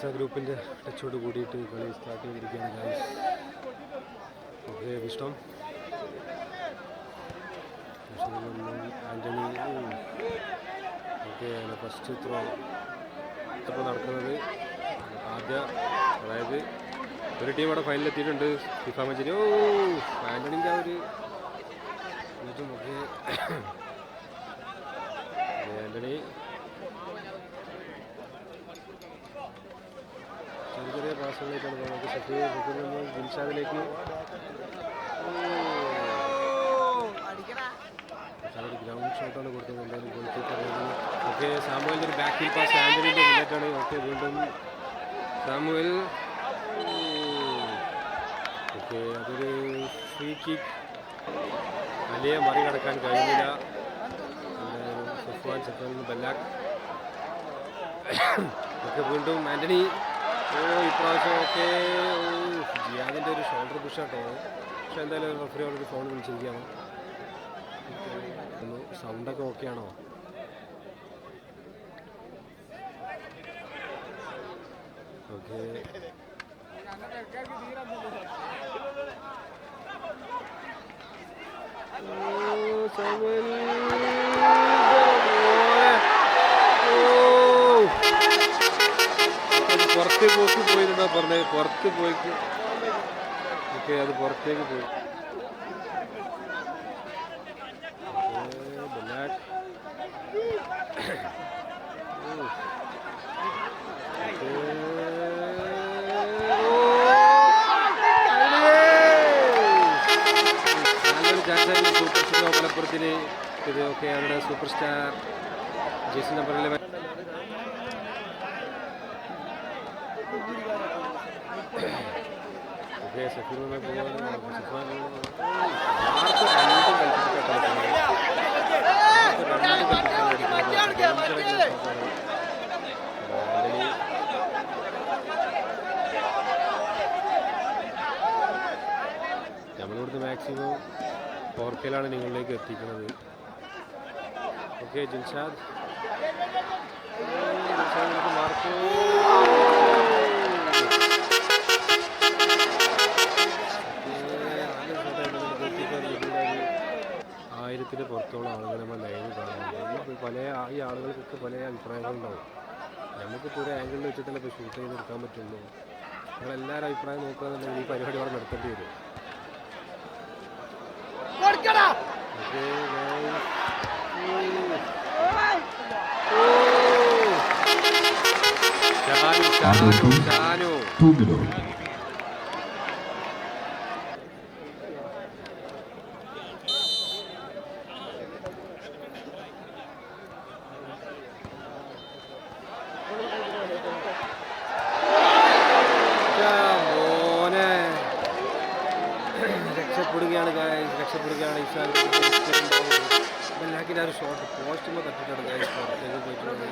Barca ഗ്രൂപ്പിന്റെ ടച്ചോട് കൂടിയിട്ട് കളി സ്റ്റാർട്ട് ചെയ്തിരിക്കുകയാണ് ഗായ്സ്. വിഷ്ടം ആന്റണി ഓക്കെ ഫസ്റ്റ് ത്രോ ഇപ്പോൾ നടക്കുന്നത് ആദ്യ. അതായത് ഒരു ടീം അവിടെ ഫൈനലിൽ എത്തിയിട്ടുണ്ട്. ഫിഫ മച്ചിന് ഓ ആന്റണിന്റെ ആ ഒരു ഇതും ഓക്കെ ആന്റണി ചെറിയ പാസുകളിലേക്കാണ് പോകുന്നത്. സഫീർ സഫീർ നമ്മൾ ദിൽഷാദിലേക്ക് ഗ്രൗണ്ട് ഷോട്ടാണ് കൊടുത്തത്. എന്തായാലും ഗോൾ കീപ്പർ ഓക്കെ സാമുവലിന്റെ ഒരു ബാക്കിൽ പാസ് ആന്റണിന്റെ മുന്നേറ്റാണ് ഓക്കെ വീണ്ടും സാമുവൽ. ഓക്കെ അതൊരു ഫ്രീ കിക്ക് വലിയ മറികടക്കാൻ കഴിഞ്ഞില്ല സഫ്വാൻ സഫ്വാൻ ബല്ലാക്ക്. ഒക്കെ വീണ്ടും ആന്റണി ഓ ഇപ്രാവശ്യം ഒക്കെ ജിയാദിന്റെ ഒരു ഷോൾഡർ പുഷാട്ടോ പക്ഷെ എന്തായാലും റഫറിയോട് ഒരു ഫോൺ വിളിച്ചിരിക്കുകയാണ്. ഒന്ന് സൗണ്ടൊക്കെ ഓക്കെ ആണോ? ഓക്കെ. പറഞ്ഞത് പുറത്ത് പോയിക്ക് ഓക്കെ അത് പുറത്തേക്ക് പോയി സൂപ്പർ സ്റ്റാർ മലപ്പുറത്തിന് ഇത് ഓക്കെ അവരുടെ സൂപ്പർ സ്റ്റാർ ജേസി number eleven ഓക്കെ സഫീറുമായി പോകാൻ സഫാൻ ആർക്ക് രണ്ടും കൽപ്പിച്ചിട്ടാണ് നമ്മളിവിടുന്ന് മാക്സിമം ഫോർക്കയിലാണ് നിങ്ങളിലേക്ക് എത്തിക്കുന്നത് ഓക്കെ ജിൻഷാദ് ജിൻഷാദ് മാർക്ക് ആയിരത്തിന് പുറത്തോളം ആളുകൾ നമ്മൾ ലൈവ് കാണുന്നുണ്ട് ഈ പല ഈ ആളുകൾക്കൊക്കെ പല അഭിപ്രായങ്ങളുണ്ടാവും നമുക്കിപ്പോൾ ഒരു ആംഗിളിൽ വെച്ചിട്ടല്ലേ ഇപ്പോൾ ഷൂട്ട് ചെയ്ത് എടുക്കാൻ പറ്റുള്ളൂ. നിങ്ങളെല്ലാവരും അഭിപ്രായം നോക്കുകയാണെന്നുണ്ടെങ്കിൽ ഈ പരിപാടി അവിടെ നടത്തേണ്ടി വരും. ഷാനു ഷാനു ഷാനു ബെല്ലാക്കിന്റെ ഒരു ഷോട്ട് പോസ്റ്റുമ്പോൾ തട്ടിട്ടാണ് ഗായ്സ് പുറത്തേക്ക് പോയിട്ടുള്ളത്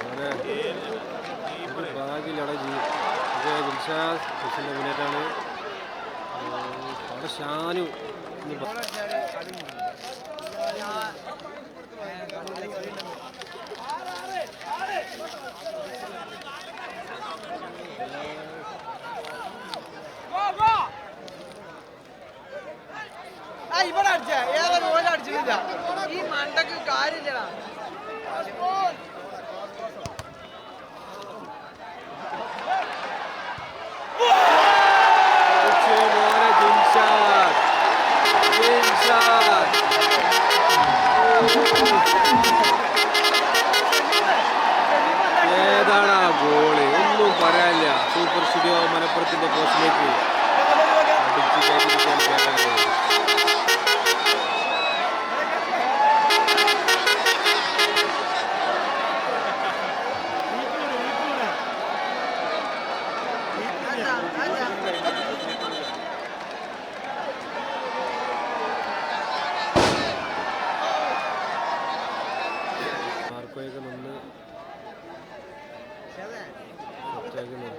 മോനെ ഒരു ഭാഗ്യമില്ലടാ ജി ഇത് ദിൽഷാദ് ദിൽഷന്റെ മുന്നേറ്റാണ് അവിടെ ഷാനു ഇനി ബ- ആ ഇവിടെ അടിച്ച ഏതൊരു അടിച്ചില്ല ഈ മണ്ടക്ക് കാര്യമില്ലടാ. ഏതാണ് ആ ഗോളി? ഒന്നും പറയാനില്ല. സൂപ്പർ സ്റ്റുഡിയോ മലപ്പുറത്തിന്റെ പോസ്റ്റിലേക്ക് അടിച്ച് കയറ്റിയിരിക്കുകയാണ്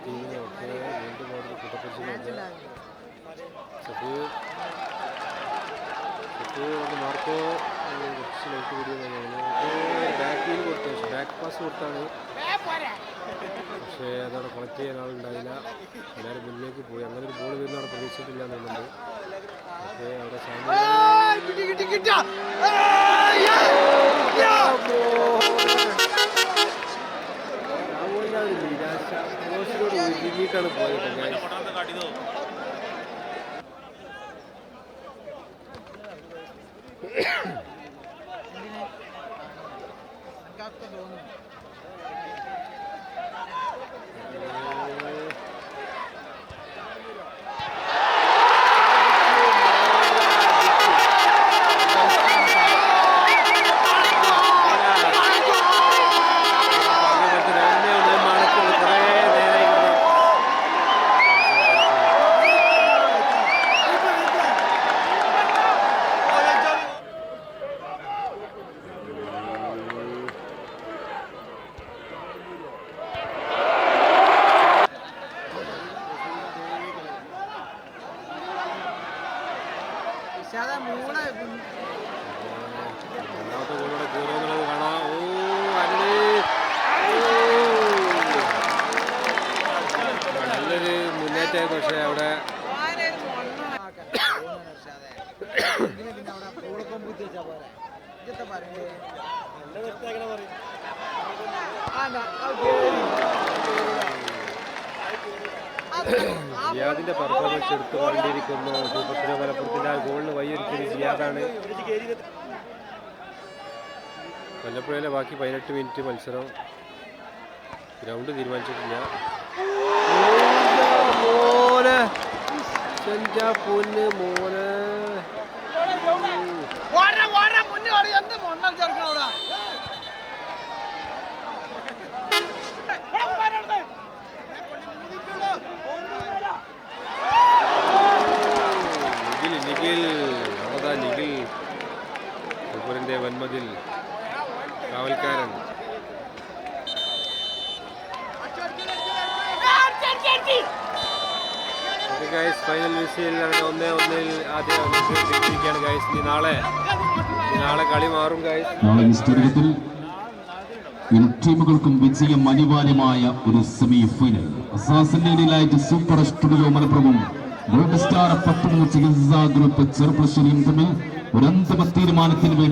വീണ്ടും സെറ്റാക്കി നിർത്തി സഫു സഫു നമുക്ക് മാർക്കോ കുറച്ച് ലൈറ്റ് കൂടിയതാണ് ബാക്കിൽ കൊടുത്ത പക്ഷേ ബാക്ക് പാസ് കൊടുത്താണ്. പക്ഷേ അതവിടെ കളക്ട് ചെയ്യാൻ ആളുണ്ടായില്ല. എല്ലാവരും മുന്നിലേക്ക് പോയി. അങ്ങനെ ഒരു ബോൾ വരുന്ന അവിടെ പ്രതീക്ഷിച്ചിട്ടില്ല എന്നുണ്ട്. പക്ഷേ അവിടെ സാമ്യ ഒതുങ്ങിയിട്ടാണ് പോയത്. തോന്നുന്നു പക്ഷെ അതാ മൂളെ രണ്ടാമത്തെ ഗോളോടെ കയറുമെന്നുള്ളത് കാണാം ഓ അരുൾ നല്ലൊരു മുന്നേറ്റമായി പക്ഷേ അവിടെ വായനയിൽ മണ്ണാക്കാൻ തോന്നുന്നു പക്ഷെ അതെ ഇതിന് പിന്നെ അവിടെ പൂളക്കം കുത്തി വെച്ചാ പോലെ ഇതൊക്കെ പറയേ ആ, ന- ആ കേറി. അത് ആ ജിയാദിന്റെ പെർഫോമൻസ് എടുത്തു സൂപ്പർ സ്റ്റാർ മലപ്പുറത്തിന്റെ ആ ഗോളിന് വഴിയൊരുക്കിയത് ജിയാദാണ്. കൊല്ലപ്പുഴയിലെ ബാക്കി പതിനെട്ട് മിനിറ്റ് മത്സരം? ഗ്രൗണ്ട് തീരുമാനിച്ചിട്ടില്ല. മോനെ പൊന്ന് മോനെ. സൂപ്പറിന്റെ വൻമതിൽ കാവൽക്കാരൻ. ഗൈസ് ഫൈനൽ വിസിയിൽ ഒന്നേ ഒന്നിൽ ആദ്യം ഒന്നിരിക്കുകയാണ് ഗൈസ് ഇനി നാളെ നാളെ കളി മാറും ഗൈസ് നാളെ സ്റ്റേഡിയത്തിൽ ഇരു ടീമുകൾക്കും വിജയം അനിവാര്യമായ ഒരു സെമി ഫൈനൽ അസാസിന്റെ ലൈറ്റ് സൂപ്പർ സ്റ്റുഡിയോ മലപ്പുറവും ഗോൾഡ് സ്റ്റാർ പട്ടുമൂച്ച് ഗ്രൂപ്പ് ചെറുപ്പശ്ശേരിയും തമ്മിൽ ഒരു അന്തിമ തീരുമാനത്തിന് വേണ്ടി